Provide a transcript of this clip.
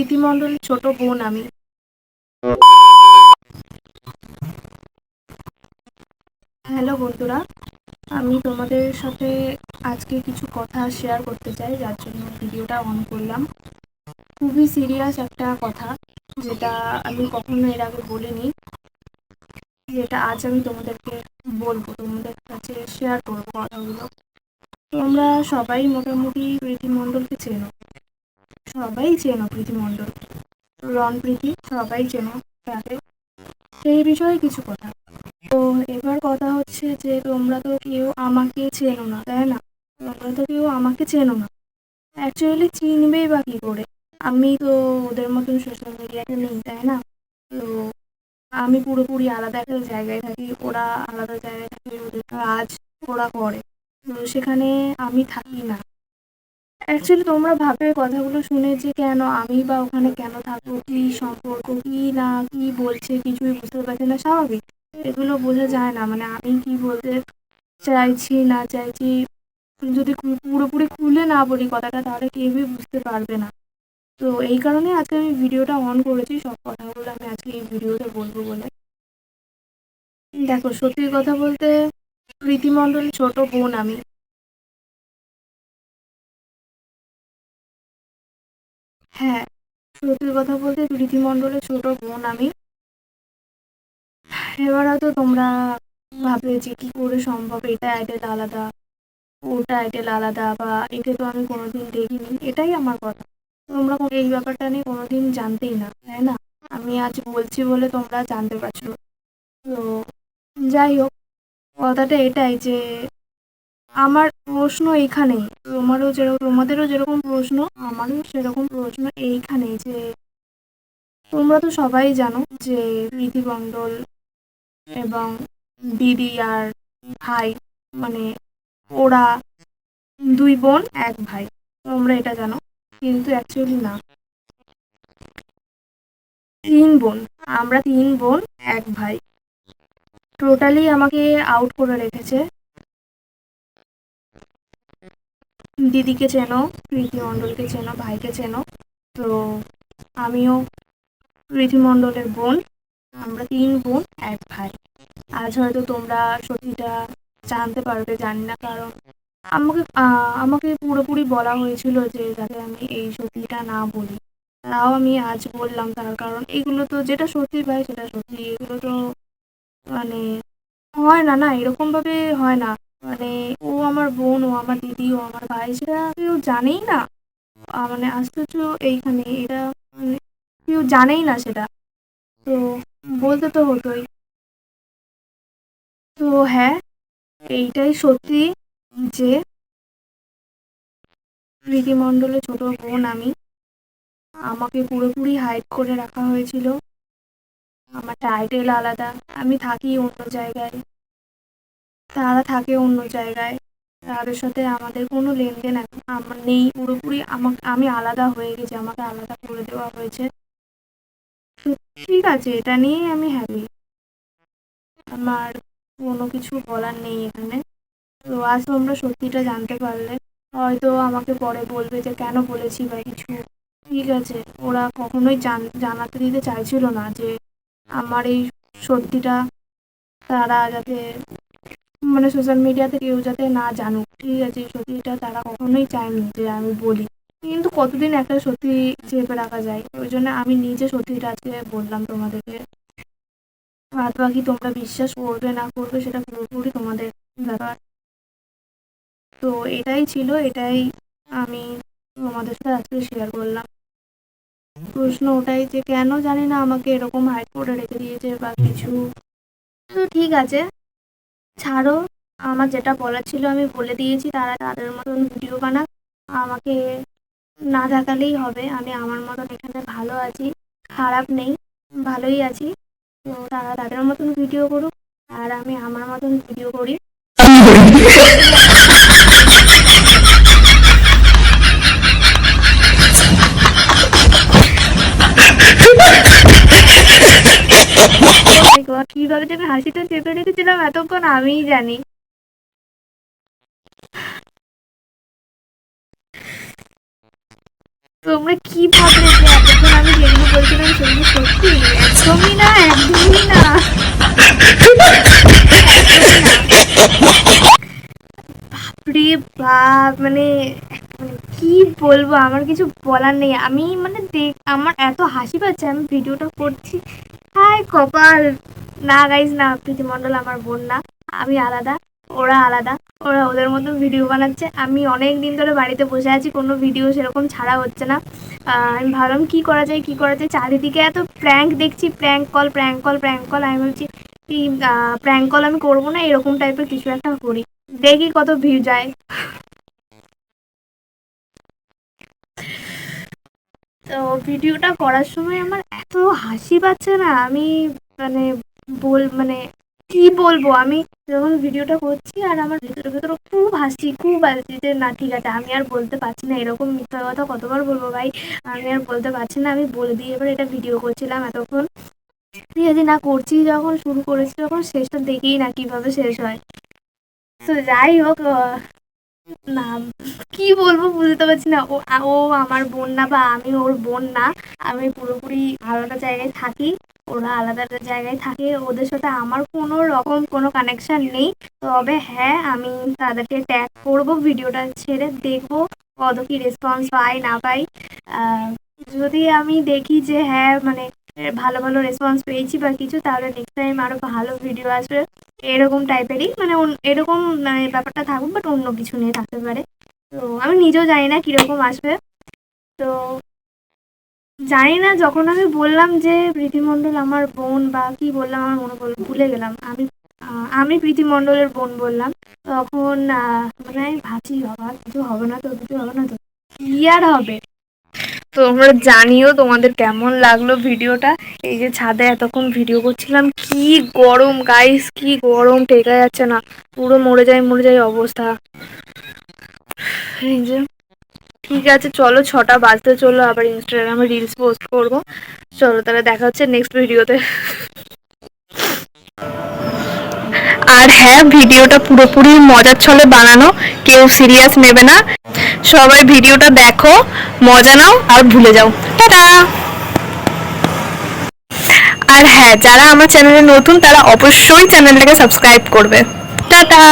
প্রীতি মণ্ডলের ছোট বোন আমি। হ্যালো বন্ধুরা, আমি তোমাদের সাথে আজকে কিছু কথা শেয়ার করতে চাই, যার জন্য ভিডিওটা অন করলাম। খুবই সিরিয়াস একটা কথা, যেটা আমি কখনো এর আগে বলিনি, যেটা আজ আমি তোমাদেরকে বলব, তোমাদের কাছে শেয়ার করব কথাগুলো। তোমরা সবাই মোটামুটি প্রীতি মণ্ডলকে চেনো। সবাই চেনো প্রীতি মণ্ডল। রন প্রীতি সবাই চেনো তাকে সেই বিষয়ে কিছু কথা। তো এবার কথা হচ্ছে যে তোমরা তো কেউ আমাকে চেনো না, তাই না? তোমরা তো কেউ আমাকে চেনো না। অ্যাকচুয়ালি চিনবেই বা কী করে? আমি তো ওদের মতন সোশ্যাল মিডিয়াতে নেই, তাই না? তো আমি পুরোপুরি আলাদা একটা জায়গায় থাকি, ওরা আলাদা জায়গায় থাকে, ওদের কাজ ওরা করে। তো সেখানে আমি থাকি না। অ্যাকচুয়ালি তোমরা ভাবে কথাগুলো শুনে যে কেন আমি বা ওখানে কেন থাকব? কি সম্পর্ক? কি না? কি বলছে? কিছুই বুঝতে পারছি না, স্বাভাবিক। এগুলো বোঝা যায় না। মানে আমি কি বলতে চাইছি, না চাইছি, যদি পুরোপুরি খুলে না বলি কথাটা, তাহলে কেউই বুঝতে পারবে না। তো এই কারণে আজকে আমি ভিডিওটা অন করেছি। সব কথাগুলো আমি আজকে এই ভিডিওতে বলব বলে। দেখো, সত্যি কথা বলতে প্রীতি মণ্ডলের ছোট বোন আমি। হ্যাঁ সত্যি কথা বলতে প্রীতি মণ্ডলের ছোট বোন আমি। এবার হয়তো তোমরা ভাববে যে কি করে সম্ভব, এটা আইটেল আলাদা, ওটা আইটেল আলাদা, বা একে তো আমি কোনোদিন দেখিনি, এটাই আমার কথা। তোমরা এই ব্যাপারটা নিয়ে কোনোদিন জানতেই না, তাই না? আমি আজ বলছি বলে তোমরা জানতে পারছ। তো, যাই হোক, কথাটা এটাই যে আমার প্রশ্ন এইখানেই। তোমারও যেরকম, তোমাদেরও যেরকম প্রশ্ন, আমারও সেরকম প্রশ্ন এইখানেই যে, তোমরা তো সবাই জানো যে প্রীতি মণ্ডল এবং দিদি আর ভাই মানে ওরা দুই বোন, এক ভাই। তোমরা এটা জানো, কিন্তু অ্যাকচুয়ালি না। তিন বোন, আমরা তিন বোন, এক ভাই। টোটালি আমাকে আউট করে রেখেছে দিদিকে চেনো প্রীতি মণ্ডলকে চেনো, ভাইকে চেনো। তো আমিও প্রীতি মণ্ডলের বোন, আমরা তিন বোন, এক ভাই। আজ হয়তো তোমরা সত্যিটা জানতে পারবে, জানি না, কারণ আমাকে আমাকে পুরোপুরি বলা হয়েছিল যে যাতে আমি এই সত্যিটা না বলি। তাও আমি আজ বললাম তার কারণ এগুলো তো যেটা সত্যি ভাই, সেটা সত্যি। এগুলো তো মানে হয় না না, এরকমভাবে হয় না। মানে ও আমার বোন, ও আমার দিদি, ও আমার ভাই, সেটা কেউ জানেই না। মানে আশ্চর্য এইখানে, এটা মানে কেউ জানেই না সেটা। তো বলতে তো হতোই। তো হ্যাঁ এইটাই সত্যি যে প্রীতি মণ্ডলের ছোট বোন আমি, আমাকে পুরোপুরি হাইড করে রাখা হয়েছিল। আমার টাইটেল আলাদা, আমি থাকি অন্য জায়গায়। তারা থাকে অন্য জায়গায়। তাদের সাথে আমাদের কোনো লেনদেন এখন আমার নেই। পুরোপুরি আমাকে, আমি আলাদা হয়ে গেছি, আমাকে আলাদা করে দেওয়া হয়েছে। তো ঠিক আছে, এটা নিয়ে আমি হ্যাপি আমার কোনো কিছু বলার নেই এখানে। তো আজ তোমরা সত্যিটা জানতে পারলে। হয়তো আমাকে পরে বলবে যে, কেন বলেছি বা কিছু? ঠিক আছে, ওরা কখনোই জান, জানাতে দিতে চাইছিল না যে, আমার এই সত্যিটা তারা যাতে মানে সোশ্যাল মিডিয়াতে কেউ যাতে না জানুক, ঠিক আছে এই সত্যিটা তারা কখনোই চায়নি যে আমি বলি। কিন্তু কতদিন একটা সত্যি চেপে রাখা যায়, ওই জন্য আমি নিজে সত্যিটা আজকে বললাম তোমাদেরকে। বাদ বাকি তোমরা বিশ্বাস করবে না করবে সেটা পুরোপুরি তোমাদের ব্যাপার। তো এটাই ছিল, এটাই আমি তোমাদের সাথে আজকে শেয়ার করলাম। প্রশ্ন ওটাই যে কেন জানি না আমাকে এরকম হাইড করে রেখে দিয়েছে বা কিছু। তো ঠিক আছে ছাড়ো। আমার যেটা বলার ছিল আমি বলে দিয়েছি, তারা তাদের মতন ভিডিও বানাক। আমাকে না থাকালেই হবে। আমি আমার মতন এখানে ভালো আছি, খারাপ নেই, ভালোই আছি। তো তারা তাদের মতন ভিডিও করুক, আর আমি আমার মতন ভিডিও করি। কীভাবে যে আমি হাসিটা চেপে রেখেছিলাম, এতক্ষণ আমিই জানি। তোমরা কি ভাবলে এতক্ষণ বলছিলাম সেগুলো সত্যি? একদমই না একদমই না। বাপরে বাপ মানে মানে কি বলব, আমার কিছু বলার নেই। আমি মানে দেখ, আমার এত হাসি পাচ্ছে, আমি ভিডিওটা করছি। হাই কপাল। না গাইজ না, প্রীতিমণ্ডল আমার বোন না, আমি আলাদা, ওরা আলাদা, ওরা ওদের মতন ভিডিও বানাচ্ছে। আমি অনেক দিন ধরে বাড়িতে বসে আছি, কোনো ভিডিও সেরকম ছাড়া হচ্ছে না। আমি ভাবলাম কী করা যায়, কী করা যায়? চারিদিকে এত প্র্যাঙ্ক দেখছি prank call prank call prank call আমি ভাবছি, কি প্র্যাঙ্ক কল আমি করব না? এরকম টাইপের কিছু একটা করি। দেখি কত ভিউ যায়। তো ভিডিওটা করার সময় আমার এত হাসি পাচ্ছে না, আমি মানে বল মানে কি বলব? আমি যখন ভিডিওটা করছি আর আমার ভিতরে ভিতরে খুব হাসি খুব হাসি যে, না, ঠিক আছে, আমি আর বলতে পারছি না, এরকম মিথ্যা কথা কতবার বলব ভাই? আমি আর বলতে পারছি না। আমি বলে দিয়ে এবার এটা ভিডিও করছিলাম এতক্ষণ। ঠিক আছে, না, করছি যখন, শুরু করেছি যখন শেষটা দেখেই না কীভাবে শেষ হয়। তো যাই হোক না, কি বলব বুঝতে পারছি না। ও ও আমার বোন না বা আমি ওর বোন না। আমি পুরোপুরি আলাদা জায়গায় থাকি। ওরা আলাদা আলাদা জায়গায় থাকে। ওদের সাথে আমার কোনো রকম কোনো কানেকশান নেই। তবে হ্যাঁ আমি তাদেরকে ট্যাগ করব, ভিডিওটা ছেড়ে দেখব কত কি রেসপন্স পাই না পাই যদি আমি দেখি যে হ্যাঁ মানে ভালো ভালো রেসপন্স পেয়েছি বা কিছু, তাহলে নেক্সট টাইম আরও ভালো ভিডিও আসবে। এরকম টাইপেরই মানে এরকম মানে ব্যাপারটা থাকুক বাট অন্য কিছু নিয়ে থাকতে পারে। তো আমি নিজেও জানি না কীরকম আসবে। তো জানি না যখন আমি বললাম যে প্রীতিমণ্ডল আমার বোন বা কি বললাম, আমার মনে পড়ল, ভুলে গেলাম। আমি আমি প্রীতিমণ্ডলের বোন বললাম। তখন মানে আমি ভাবছি বাবা কিছু হবে না তো, কিছু হবে না তো, কি আর হবে? তোমরা জানিও তোমাদের কেমন লাগল ভিডিওটা। এই যে ছাদে এতক্ষণ ভিডিও করছিলাম, কি গরম গাইস কি গরম টেকা যাচ্ছে না। পুরো মরে যায় মরে যায় অবস্থা। এই যে ঠিক আছে, চলো ছটা বাজতে চলো আবার ইনস্টাগ্রামে রিলস পোস্ট করব। চলো, তাহলে দেখা হচ্ছে নেক্সট ভিডিওতে আর হ্যাঁ ভিডিওটা পুরোপুরি মজার ছলে বানানো, কেউ সিরিয়াস নেবে না। সবাই ভিডিওটা দেখো, মজা নাও, আর ভুলে যাও। টাটা! আর হ্যাঁ যারা আমার চ্যানেলে নতুন, তারা অবশ্যই চ্যানেলটাকে সাবস্ক্রাইব করবে। টাটা!